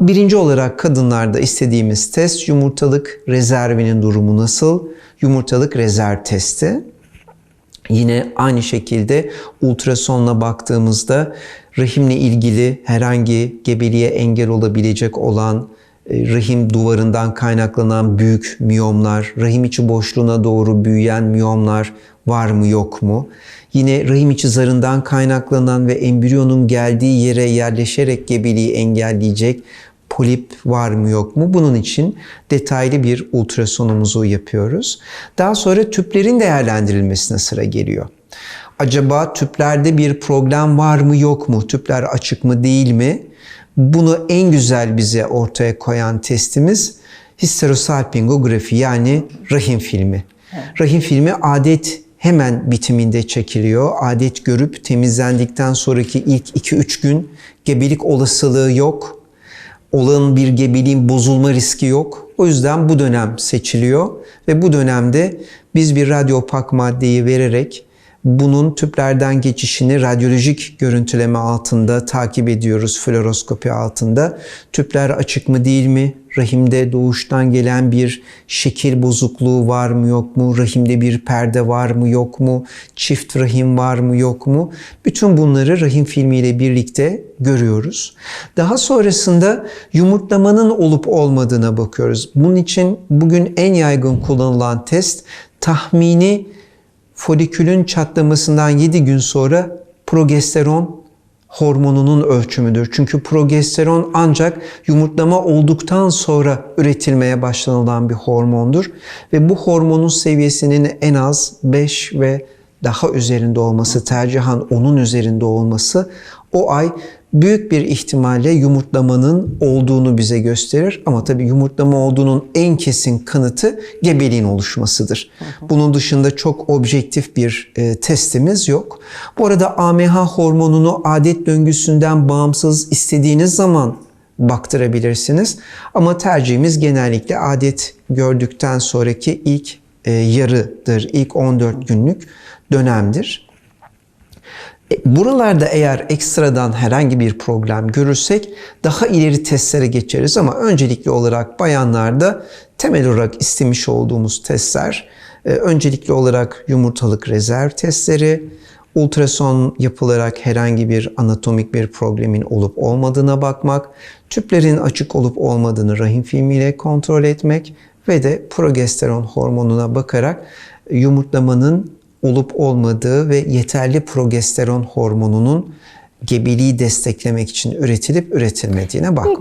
Birinci olarak kadınlarda istediğimiz test yumurtalık rezervinin durumu nasıl? Yumurtalık rezerv testi. Yine aynı şekilde ultrasonla baktığımızda rahimle ilgili herhangi gebeliğe engel olabilecek olan e, rahim duvarından kaynaklanan büyük miyomlar, rahim içi boşluğuna doğru büyüyen miyomlar var mı yok mu? Yine rahim içi zarından kaynaklanan ve embriyonun geldiği yere yerleşerek gebeliği engelleyecek polip var mı yok mu? Bunun için detaylı bir ultrasonumuzu yapıyoruz. Daha sonra tüplerin değerlendirilmesine sıra geliyor. Acaba tüplerde bir problem var mı yok mu? Tüpler açık mı değil mi? Bunu en güzel bize ortaya koyan testimiz histerosalpingografi yani rahim filmi. Rahim filmi adet hemen bitiminde çekiliyor. Adet görüp temizlendikten sonraki ilk 2-3 gün gebelik olasılığı yok olan bir gebeliğin bozulma riski yok. O yüzden bu dönem seçiliyor ve bu dönemde biz bir radyopak maddeyi vererek bunun tüplerden geçişini radyolojik görüntüleme altında takip ediyoruz fluoroskopi altında. Tüpler açık mı değil mi? Rahimde doğuştan gelen bir şekil bozukluğu var mı yok mu? Rahimde bir perde var mı yok mu? Çift rahim var mı yok mu? Bütün bunları rahim filmiyle birlikte görüyoruz. Daha sonrasında yumurtlamanın olup olmadığına bakıyoruz. Bunun için bugün en yaygın kullanılan test tahmini folikülün çatlamasından 7 gün sonra progesteron hormonunun ölçümüdür. Çünkü progesteron ancak yumurtlama olduktan sonra üretilmeye başlanılan bir hormondur ve bu hormonun seviyesinin en az 5 ve daha üzerinde olması, tercihan onun üzerinde olması o ay büyük bir ihtimalle yumurtlamanın olduğunu bize gösterir. Ama tabii yumurtlama olduğunun en kesin kanıtı gebeliğin oluşmasıdır. Bunun dışında çok objektif bir e, testimiz yok. Bu arada AMH hormonunu adet döngüsünden bağımsız istediğiniz zaman baktırabilirsiniz. Ama tercihimiz genellikle adet gördükten sonraki ilk e, yarıdır, ilk 14 günlük dönemdir. E, Buralarda eğer ekstradan herhangi bir problem görürsek daha ileri testlere geçeriz ama öncelikli olarak bayanlarda temel olarak istemiş olduğumuz testler e, öncelikli olarak yumurtalık rezerv testleri, ultrason yapılarak herhangi bir anatomik bir problemin olup olmadığına bakmak, tüplerin açık olup olmadığını rahim filmiyle kontrol etmek ve de progesteron hormonuna bakarak yumurtlamanın olup olmadığı ve yeterli progesteron hormonunun gebeliği desteklemek için üretilip üretilmediğine bakmak.